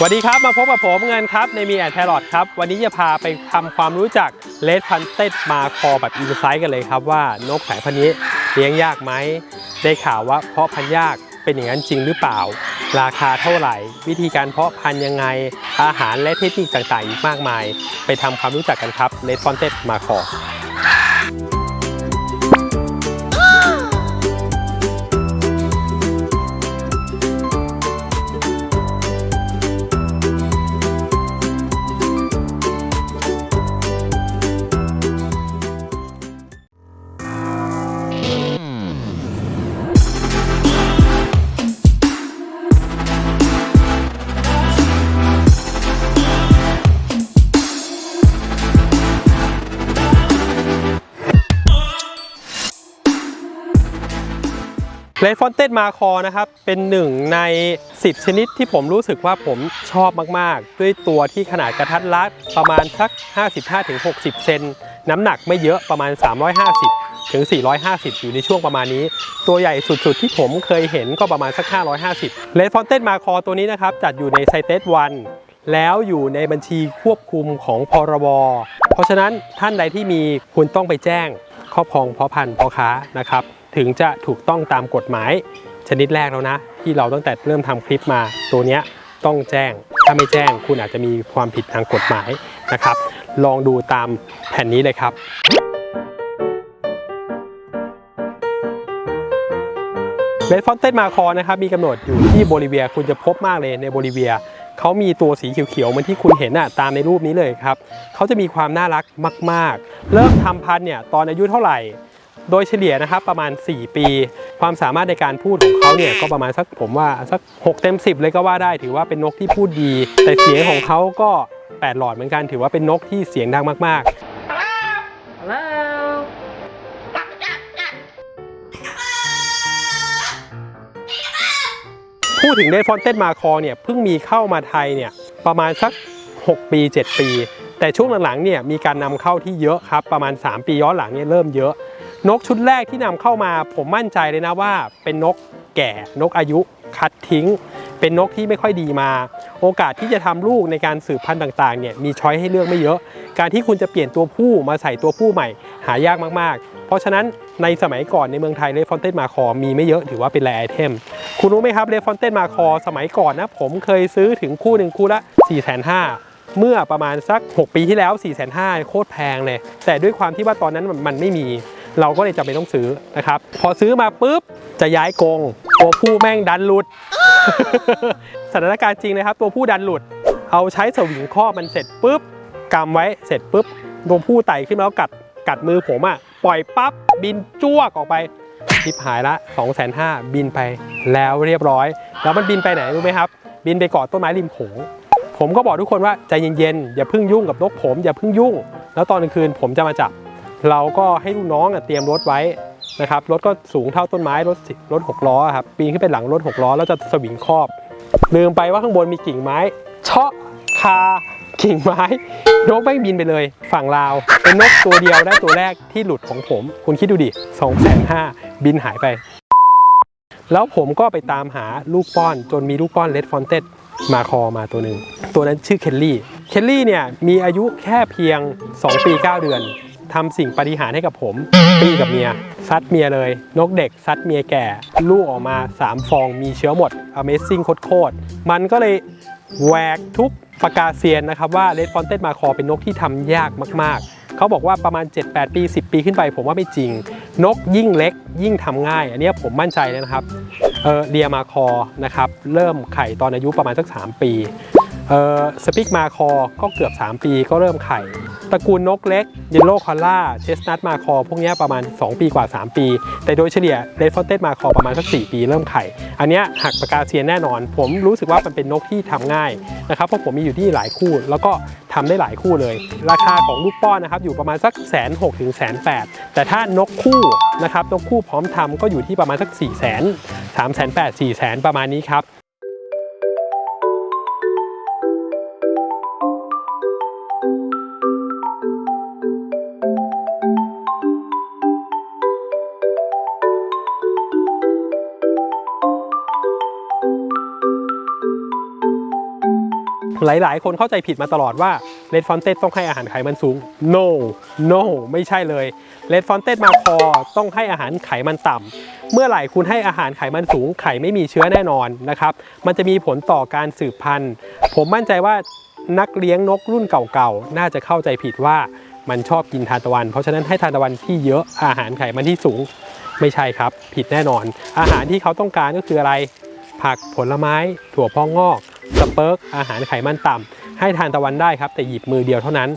สวัสดีครับ มาพบกับผมเงินครับ ในมีแอนแทรอดครับ วันนี้จะพาไปทำความรู้จักเลดพันเต็ดมาคอแบบอินไซต์กันเลยครับ ว่านกสายพันธุ์นี้เลี้ยงยากไหม ได้ข่าวว่าเพาะพันธุ์ยากเป็นอย่างนั้นจริงหรือเปล่า ราคาเท่าไหร่ วิธีการเพาะพันธุ์ยังไง อาหารและเทคนิคต่างๆ อีกมากมาย ไปทำความรู้จักกันครับเลดฟอนเต็ดมาคอ เลดฟอนเต็ดมาคอนะครับ เป็นหนึ่งใน 10 ชนิดที่ผมรู้สึกว่าผมชอบมาก ๆ ด้วยตัวที่ขนาดกระทัดรัดประมาณสัก 55-60 เซนน้ำหนักไม่เยอะประมาณ 350 ถึง 450 อยู่ในช่วงประมาณนี้ ตัวใหญ่สุด ๆ ที่ผมเคยเห็นก็ประมาณสัก 550เลดฟอนเต็ดมาคอตัวนี้นะครับ จัดอยู่ในไซเตสวันแล้วอยู่ในบัญชีควบคุมของพรบ เพราะฉะนั้นท่านใดที่มีคุณต้องไปแจ้งครอบครองเพาะพันธุ์เพาะค้านะครับ ถึงจะถูกต้องตามกฎหมาย ชนิดแรกแล้วนะ ที่เราตั้งแต่เริ่มทำคลิปมาตัวเนี้ยต้องแจ้ง ถ้าไม่แจ้งคุณอาจจะมีความผิดทางกฎหมายนะครับ ลองดูตามแผ่นนี้เลยครับเบสฟอนเต็มาคอนะครับมีกำหนดอยู่ที่โบลิเวียคุณจะพบมากเลยในโบลิเวียเขามีตัวสีเขียวๆเหมือนที่คุณเห็นน่ะตามในรูปนี้เลยครับเขาจะมีความน่ารักมาก ๆ เริ่มทำพันธุ์เนี่ยตอนอายุเท่าไหร่ โดยเฉลี่ยนะครับประมาณ 4 ปี ความสามารถในการพูดของเขาเนี่ยก็ประมาณสักผมว่าสัก 6 เต็ม 10 เลยก็ว่าได้ ถือว่าเป็นนกที่พูดดี แต่เสียงของเขาก็ 8 หลอดเหมือนกัน ถือว่าเป็นนกที่เสียงดังมากๆ Hello. พูดถึงเดฟอนเต็มาคอเนี่ยเพิ่งมีเข้ามาไทยเนี่ยประมาณสัก 6 ปี 7 ปี แต่ช่วงหลังๆเนี่ยมีการนำเข้าที่เยอะครับ ประมาณ 3 ปีย้อนหลังเนี่ยเริ่มเยอะ นกชุดแรกที่นำเข้ามาผมมั่นใจเลยนะว่า เป็นนกแก่นกอายุ คัดทิ้ง เป็นนกที่ไม่ค่อยดีมา โอกาสที่จะทำลูกในการสืบพันธุ์ต่างๆเนี่ยมีช้อยให้เลือกไม่เยอะ การที่คุณจะเปลี่ยนตัวผู้มาใส่ตัวผู้ใหม่ หายากมากๆ เพราะฉะนั้นในสมัยก่อนในเมืองไทยเลฟอนเต้มาคอมีไม่เยอะถือว่าเป็นแรไอเทมคุณรู้ไหมครับเลฟอนเต้มาคอสมัยก่อนนะผมเคยซื้อถึงคู่หนึ่งคู่ละ4 5 0 0 0เมื่อประมาณสัก 6 ปีที่แล้ว4 5 0 0 0โคตรแพงเลย แต่ด้วยความที่ว่าตอนนั้นมันไม่มี เราก็เลยจำเป็นต้องซื้อนะครับ พอซื้อมาปุ๊บจะย้ายกรงตัวผู้แม่งดันหลุด สถานการณ์จริงเลยครับ ตัวผู้ดันหลุด เอาใช้สวิงครอมันเสร็จปุ๊บกำไว้เสร็จปุ๊บตัวผู้ไต่ขึ้นมาแล้วกัดกัดมือผมอะปล่อยปั๊บบินจ้วกออกไปทิพหายละ2 5 0 0 0บินไปแล้วเรียบร้อย แล้วมันบินไปไหนรู้ไหมครับ บินไปเกาะต้นไม้ริมโขงผมก็บอกทุกคนว่าใจเย็นๆอย่าเพิ่งยุ่งกับนกผมอย่าเพิ่งยุ่ง แล้วตอนกลางคืนผมจะมาจับ เราก็ให้ลูกน้องเตรียมรถไว้นะครับรถก็สูงเท่าต้นไม้รถสิรถหกล้อครับปีนขึ้นไปหลังรถหกล้อแล้วจะสวิงครอบ ลืมไปว่าข้างบนมีกิ่งไม้เชาะคากิ่งไม้นกไม่บินไปเลย ฝั่งลาวเป็นนกตัวเดียวได้ตัวแรกที่หลุดของผม คุณคิดดูดิ2องแสนห้าบินหายไป แล้วผมก็ไปตามหาลูกป้อนจนมีลูกป้อนเลดฟอนเต็ดมาคอมาตัวหนึ่งตัวนั้นชื่อเคลลี่เคลลี่เนี่ยมีอายุแค่เพียง 2 ปี 9 เดือน ทำสิ่งปฏิหารให้กับผม ปีกับเมีย ซัดเมียเลย นกเด็ก ซัดเมียแก่ ลูกออกมา 3 ฟองมีเชื้อหมด Amazing โคตรๆมันก็เลยแหวกทุกประกาเซียนนะครับว่าเลดฟอนเต็ดมาคอเป็นนกที่ทำยากมากๆ เขาบอกว่าประมาณ 7-8 ปี 10 ปีขึ้นไป ผมว่าไม่จริง นกยิ่งเล็ก ยิ่งทำง่าย อันนี้ผมมั่นใจเลยนะครับเออเรียมาคอนะครับเริ่มไข่ตอนอายุประมาณสัก 3 ปีเออสปิกมาคอก็เกือบ 3 ปีก็เริ่มไข่ ตระกูลนกเล็กเยลโล่คอล่าเชสนัทมาคอพวกนี้ประมาณ 2 ปีกว่า 3 ปี แต่โดยเฉลี่ยเลฟอนเต็ดมาคอประมาณสัก 4 ปีเริ่มไข่ อันนี้หักปากกาเซียนแน่นอน ผมรู้สึกว่ามันเป็นนกที่ทำง่ายนะครับเพราะผมมีอยู่ที่หลายคู่ แล้วก็ทำได้หลายคู่เลย ราคาของลูกป้อนนะครับอยู่ประมาณสักแสนหกถึงแสนแปดแต่ถ้านกคู่นะครับนกคู่พร้อมทำก็อยู่ที่ประมาณสัก4ี่แสนสามแสนแปดสี่แสนประมาณนี้ครับ หลาย ๆ คนเข้าใจผิดมาตลอดว่าเลดฟอนเตต้องให้อาหารไขมันสูง no no ไม่ใช่เลยเลดฟอนเตมาคอต้องให้อาหารไขมันต่ำเมื่อไหร่คุณให้อาหารไขมันสูง ไข่ไม่มีเชื้อแน่นอนนะครับ มันจะมีผลต่อการสืบพันธุ์ ผมมั่นใจว่านักเลี้ยงนกรุ่นเก่าๆ น่าจะเข้าใจผิดว่ามันชอบกินทานตะวัน เพราะฉะนั้นให้ทานตะวันที่เยอะอาหารไขมันที่สูงไม่ใช่ครับ ผิดแน่นอน อาหารที่เขาต้องการก็คืออะไร ผักผลไม้ถั่วพองงอก สเปิร์กอาหารไขมันต่ำให้ทานตะวันได้ครับ แต่หยิบมือเดียวเท่านั้น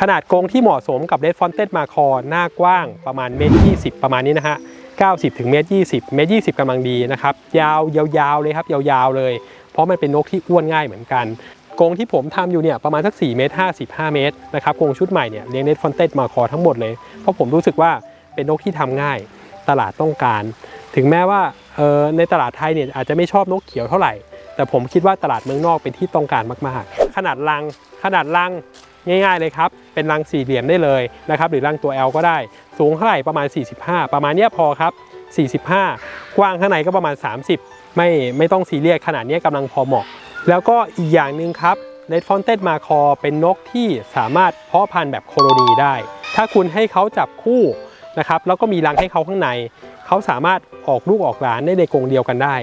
ขนาดกรงที่เหมาะสมกับเ e ดฟอนเต็มาคอหน้ากว้างประมาณเมตรยีประมาณนี้นะฮะ90ถึงเมตร20 เมตร 20กำลังดีนะครับ ยาวยาวๆเลยครับ ยาวๆเลย เพราะมันเป็นนกที่อ้วนง่ายเหมือนกันกรงที่ผมทำอยู่เนี่ยประมาณสัก4เมตร55 เมตรนะครับกรงชุดใหม่เนี่ยเลี้ยงเ e ดฟอนเต็มาคอทั้งหมดเลย เพราะผมรู้สึกว่าเป็นนกที่ทำง่ายตลาดต้องการ ถึงแม้ว่าออในตลาดไทยเนี่ยอาจจะไม่ชอบนกเขียวเท่าไหร่ แต่ผมคิดว่าตลาดเมืองนอกเป็นที่ต้องการมากๆ ขนาดรัง ขนาดรังง่ายๆเลยครับ เป็นรังสี่เหลี่ยมได้เลยนะครับหรือรังตัว L ก็ได้ สูงเท่าไหร่ประมาณ 45 ประมาณเนี้ยพอครับ 45 กว้างข้างในก็ประมาณ 30 ไม่ไม่ต้องซีเรียสขนาดนี้กำลังพอเหมาะ แล้วก็อีกอย่างหนึ่งครับเลดฟอนเต็มาคอเป็นนกที่สามารถเพาะพันธุ์แบบโคโลนีได้ ถ้าคุณให้เขาจับคู่นะครับแล้วก็มีรังให้เขาข้างใน เขาสามารถออกลูกออกหลานได้ในกรงเดียวกันได้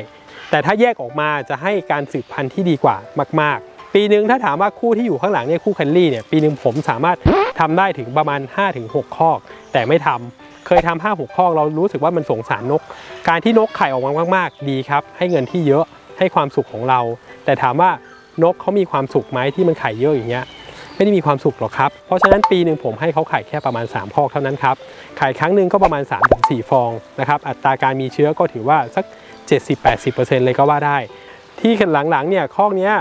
แต่ถ้าแยกออกมาจะให้การสืบพันธุ์ที่ดีกว่ามาก ๆ ปีหนึ่งถ้าถามว่าคู่ที่อยู่ข้างหลังเนี่ยคู่แคนลี่เนี่ยปีหนึ่งผมสามารถทำได้ถึงประมาณ 5-6 คอก แต่ไม่ทำเคยทำ5 6คอกเรารู้สึกว่ามันสงสารนก การที่นกไข่ออกมามาก ๆ ดีครับ ให้เงินที่เยอะให้ความสุขของเรา แต่ถามว่านกเขามีความสุขไหมที่มันไข่เยอะอย่างเงี้ยไม่ได้มีความสุขหรอกครับ เพราะฉะนั้นปีหนึ่งผมให้เขาไข่แค่ประมาณ 3 คอกเท่านั้นครับไข่ครั้งหนึ่งก็ประมาณ 3-4 ฟองนะครับอัตราการมีเชื้อก็ถือว่าสัก 70-80%เลยก็ว่าได้ ที่หลังๆเนี่ยคอกเนี้ย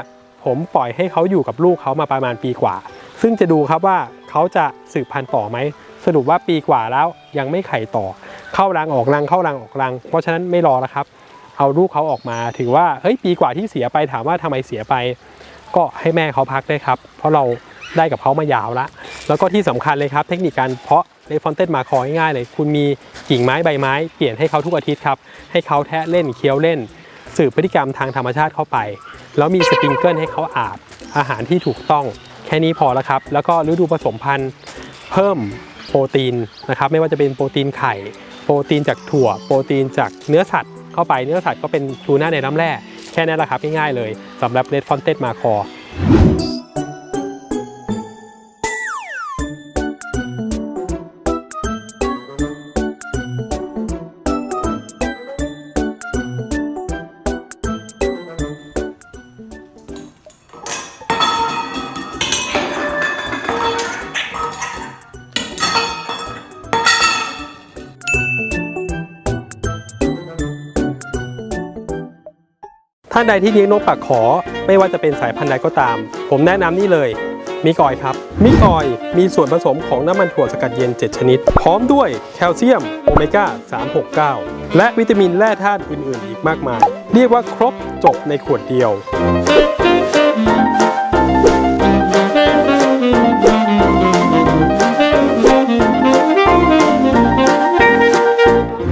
ผมปล่อยให้เขาอยู่กับลูกเขามาประมาณปีกว่า ซึ่งจะดูครับว่าเขาจะสืบพันธุ์ต่อไหม สรุปว่าปีกว่าแล้วยังไม่ไข่ต่อ เข้ารังออกรังเข้ารังออกรัง เพราะฉะนั้นไม่รอแล้วครับ เอาลูกเขาออกมาถือว่าเฮ้ยปีกว่าที่เสียไปถามว่าทำไมเสียไป ก็ให้แม่เขาพักได้ครับ เพราะเราได้กับเขามายาวละแล้วก็ที่สำคัญเลยครับ เทคนิคการเพาะ เลฟอนเต้นมาคอง่ายๆเลย คุณมีกิ่งไม้ใบไม้เปลี่ยนให้เขาทุกอาทิตย์ครับ ให้เขาแทะเล่นเคี้ยวเล่น สืบพฤติกรรมทางธรรมชาติเข้าไป แล้วมีสปริงเกิลให้เขาอาบ อาหารที่ถูกต้อง แค่นี้พอแล้วครับ แล้วก็ฤดูผสมพันธุ์เพิ่มโปรตีนนะครับ ไม่ว่าจะเป็นโปรตีนไข่ โปรตีนจากถั่ว โปรตีนจากเนื้อสัตว์เข้าไป เนื้อสัตว์ก็เป็นทูน่าในน้ำแร่ แค่นั้นแหละครับง่ายๆเลยสำหรับเลดฟอนเต็ดมาคอ ท่านใดที่เลี้ยงนกปากขอ ไม่ว่าจะเป็นสายพันธุ์ใดก็ตาม ผมแนะนำนี่เลยมิกออยครับมิกออยมีส่วนผสมของน้ำมันถั่วสกัดเย็น 7 ชนิด พร้อมด้วยแคลเซียมโอเมก้า 369 และวิตามินแร่ธาตุอื่น ๆ อีกมากมาย เรียกว่าครบจบในขวดเดียว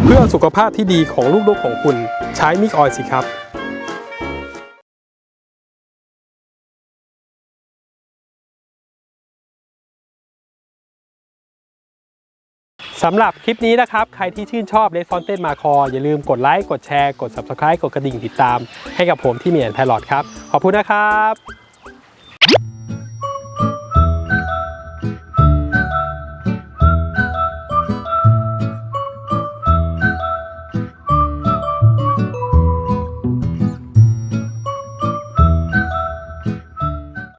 เพื่อสุขภาพที่ดีของลูกนกของคุณ ใช้มิกออยสิครับ สำหรับคลิปนี้นะครับ ใครที่ชื่นชอบเรสฟอนเต้มาคออย่าลืมกดไลค์ กดแชร์ กด Subscribe กดกระดิ่งติดตาม ให้กับผมที่เมียนไพลอตครับ ขอบคุณนะครับ